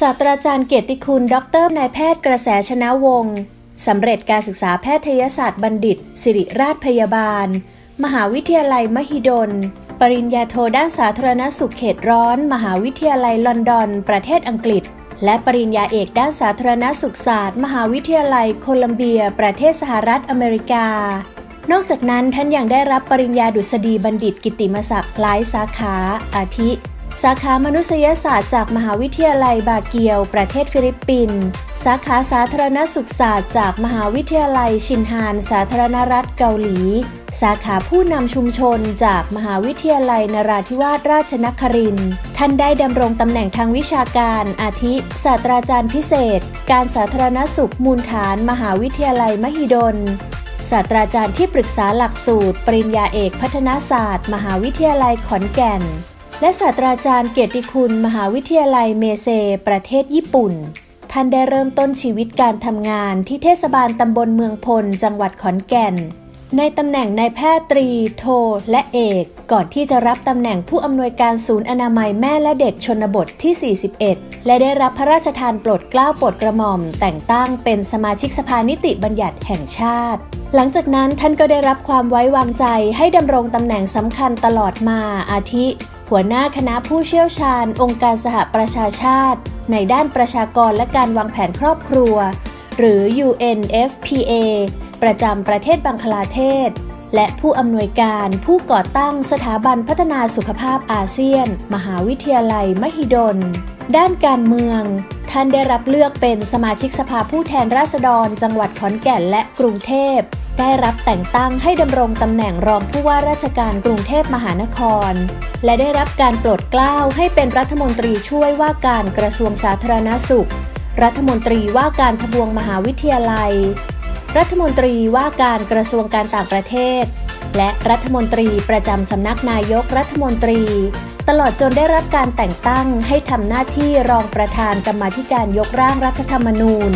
ศาสตราจารย์เกียรติคุณ ดรนายแพทย์กระแสชนะวงศ์สำเร็จการศึกษาแพทยศาสตร์บัณฑิตสิริราชพยาบาล มหาวิทยาลัยมหิดล ปริญญาโทด้านสาธารณสุขเขตร้อน มหาวิทยาลัยลอนดอน ประเทศอังกฤษ และปริญญาเอกด้านสาธารณสุขศาสตร์ มหาวิทยาลัยโคลัมเบีย ประเทศสหรัฐอเมริกา นอกจากนั้นท่านยังได้รับปริญญาดุษฎีบัณฑิตกิตติมศักดิ์หลายสาขา อาทิ สาขามนุษยศาสตร์จากมหาวิทยาลัยบาเกียว ประเทศฟิลิปปินส์ สาขาสาธารณสุขศาสตร์จากมหาวิทยาลัยชินฮาน สาธารณรัฐเกาหลี สาขาผู้นำชุมชนจากมหาวิทยาลัยนราธิวาสราชนครินทร์ ท่านได้ดำรงตำแหน่งทางวิชาการ อาทิ ศาสตราจารย์พิเศษ การสาธารณสุขมูลฐาน มหาวิทยาลัยมหิดลศาสตราจารย์ที่ปรึกษาหลักสูตร ปริญญาเอกพัฒนาศาสตร์ มหาวิทยาลัยขอนแก่น และศาสตราจารย์เกียรติคุณ มหาวิทยาลัยเมเซ ประเทศญี่ปุ่น ท่านได้เริ่มต้นชีวิตการทำงานที่เทศบาลตำบลเมืองพล จังหวัดขอนแก่น ในตำแหน่งนายแพทย์ตรี โท และเอก ก่อนที่จะรับตำแหน่งผู้อำนวยการศูนย์อนามัยแม่และเด็กชนบทที่ 41 และได้รับพระราชทานโปรดเกล้าโปรดกระหม่อม แต่งตั้งเป็นสมาชิกสภานิติบัญญัติแห่งชาติหลังจากนั้นท่านก็ได้รับความไว้วางใจให้ดำรงตำแหน่งสำคัญตลอดมาอาทิ หัวหน้าคณะผู้เชี่ยวชาญ องค์การสหประชาชาติ ในด้านประชากรและการวางแผนครอบครัว หรือ UNFPA ประจำประเทศบังคลาเทศ และผู้อำนวยการผู้ก่อตั้งสถาบันพัฒนาสุขภาพอาเซียน มหาวิทยาลัยมหิดล ด้านการเมือง ท่านได้รับเลือกเป็นสมาชิกสภาผู้แทนราษฎร จังหวัดขอนแก่นและกรุงเทพ ได้รับแต่งตั้งให้ดำรงตำแหน่งรองผู้ว่าราชการกรุงเทพมหานคร และได้รับการโปรดเกล้าให้เป็นรัฐมนตรีช่วยว่าการกระทรวงสาธารณสุข รัฐมนตรีว่าการทบวงมหาวิทยาลัย รัฐมนตรีว่าการกระทรวงการต่างประเทศ และรัฐมนตรีประจำสำนักนายกรัฐมนตรี ตลอดจนได้รับการแต่งตั้งให้ทำหน้าที่รองประธานกรรมาธิการยกร่างรัฐธรรมนูญ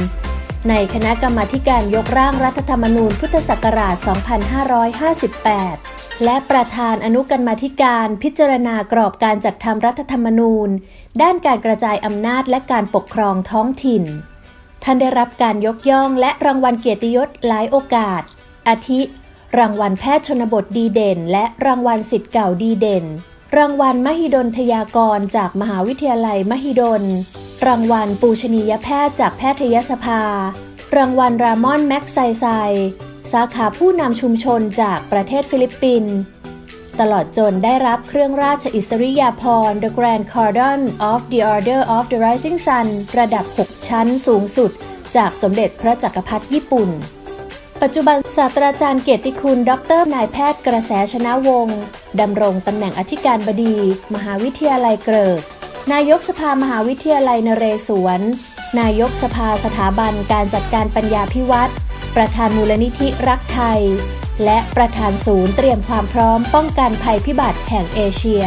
ในคณะกรรมาธิการยกร่างรัฐธรรมนูญพุทธศักราช 2558 และประธานอนุกรรมาธิการพิจารณากรอบการจัดทำรัฐธรรมนูญ ด้านการกระจายอำนาจและการปกครองท้องถิ่น ท่านได้รับการยกย่องและรางวัลเกียรติยศหลายโอกาส อาทิ รางวัลแพทย์ชนบทดีเด่น และรางวัลสิทธิ์เก่าดีเด่น รางวัลมหิดลทยากรจากมหาวิทยาลัยมหิดล รางวัลปูชนียแพทย์จากแพทยสภา รางวัลรามอนแม็กไซไซ สาขาผู้นำชุมชนจากประเทศฟิลิปปินส์ตลอดจนได้รับเครื่องราชอิสริยาภรณ์ The Grand Cordon of the Order of the Rising Sun ระดับ 6 ชั้นสูงสุด จากสมเด็จพระจักรพรรดิญี่ปุ่น ปัจจุบันศาสตราจารย์เกียรติคุณ ดรนายแพทย์กระแสชนะวงศ์ดำรงตำแหน่งอธิการบดี มหาวิทยาลัยเกริก นายกสภามหาวิทยาลัยนเรศวร นายกสภาสถาบันการจัดการปัญญาพิวัตรประธานมูลนิธิรักไทย และประธานศูนย์เตรียมความพร้อมป้องกันภัยพิบัติแห่งเอเชีย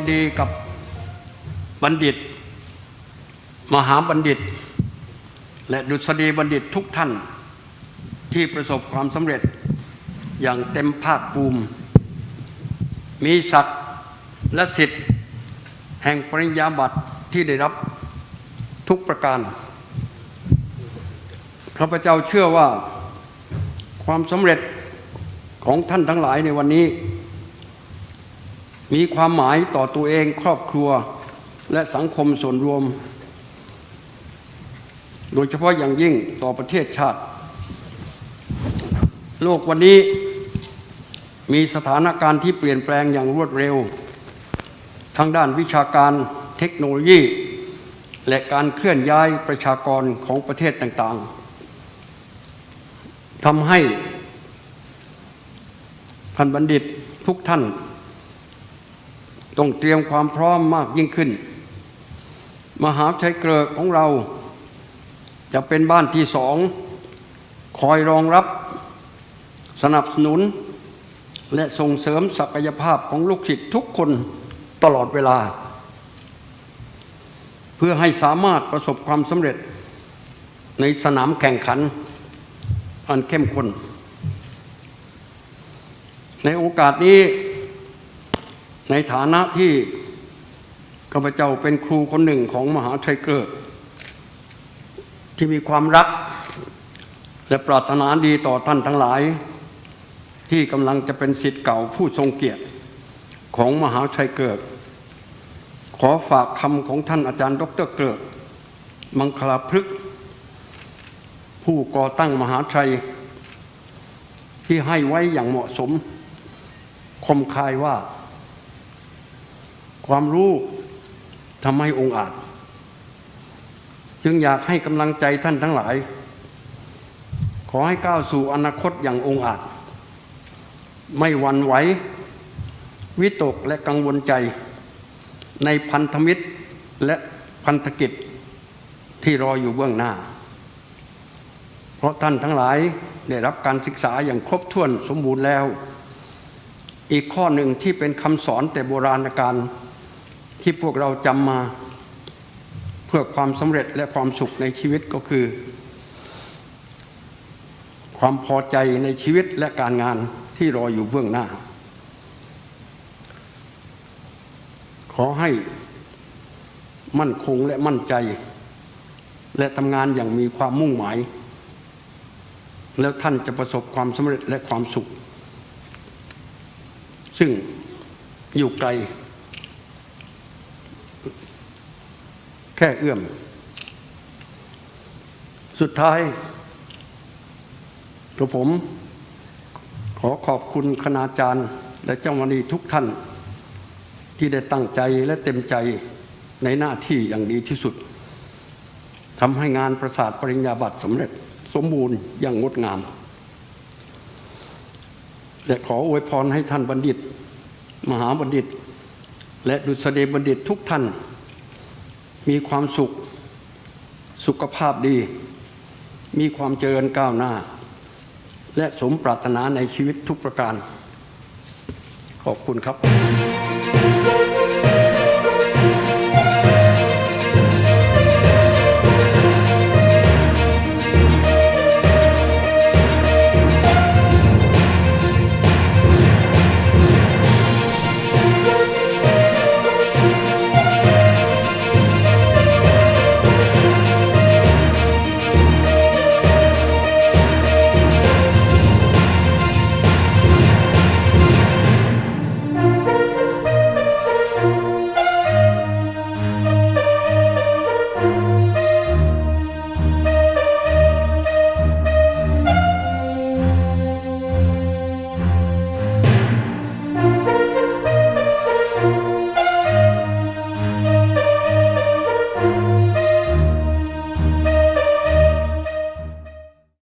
ยินดีกับบัณฑิต มหาบัณฑิต และดุษฎีบัณฑิตทุกท่านที่ประสบความสำเร็จอย่างเต็มภาคภูมิ มีศักดิ์และสิทธิ์ แห่งปริญญาบัตรที่ได้รับทุกประการข้าพเจ้าเชื่อว่าความสำเร็จของท่านทั้งหลายในวันนี้ มีความหมายต่อตัวเองครอบครัวและสังคมส่วนรวม โดยเฉพาะอย่างยิ่งต่อประเทศชาติ โลกวันนี้มีสถานการณ์ที่เปลี่ยนแปลงอย่างรวดเร็ว ทั้งด้านวิชาการเทคโนโลยี และการเคลื่อนย้ายประชากรของประเทศต่างๆทำให้พันบัณฑิตทุกท่าน ต้องเตรียมความพร้อมมากยิ่งขึ้น มหาวิทยาลัยเกริกของเรา จะเป็นบ้านที่สองคอยรองรับ สนับสนุน และส่งเสริมศักยภาพของลูกศิษย์ทุกคนตลอดเวลา เพื่อให้สามารถประสบความสำเร็จในสนามแข่งขัน อันเข้มข้นในโอกาสนี้ ในฐานะที่ข้าพเจ้าเป็นครูคนหนึ่งของมหาชัยเกิดที่มีความรัก และปรารถนาดีต่อท่านทั้งหลาย ที่กำลังจะเป็นสิทธิ์เก่าผู้ทรงเกียรติของมหาชัยเกิดขอฝากคำของท่านอาจารย์ ดรเกิดมังคลาพฤกษ์ผู้ก่อตั้งมหาชัย ที่ให้ไว้อย่างเหมาะสม คมคายว่า ความรู้ทำให้องค์อาจ จึงอยากให้กำลังใจท่านทั้งหลาย ขอให้ก้าวสู่อนาคตอย่างองค์อาจ ไม่หวั่นไหววิตกและกังวลใจ ในพันธมิตรและพันธกิจที่รออยู่เบื้องหน้า เพราะท่านทั้งหลายได้รับการศึกษาอย่างครบถ้วนสมบูรณ์แล้ว อีกข้อหนึ่งที่เป็นคำสอนแต่โบราณกาล ที่พวกเราจำมาเพื่อความสำเร็จและความสุขในชีวิตก็คือ ความพอใจในชีวิตและการงานที่รออยู่เบื้องหน้า ขอให้มั่นคงและมั่นใจ และทำงานอย่างมีความมุ่งหมาย แล้วท่านจะประสบความสำเร็จและความสุข ซึ่งอยู่ไกล แค่เอื้อม สุดท้ายตัวผม ขอขอบคุณคณาจารย์ และเจ้าวานีทุกท่าน ที่ได้ตั้งใจและเต็มใจในหน้าที่อย่างดีที่สุดทำให้งานประสาทปริญญาบัตรสำเร็จสมบูรณ์อย่างงดงาม และขออวยพรให้ท่านบัณฑิต มหาบัณฑิต และดุษฎีบัณฑิตทุกท่าน มีความสุข สุขภาพดี มีความเจริญก้าวหน้า และสมปรารถนาในชีวิตทุกประการ ขอบคุณครับ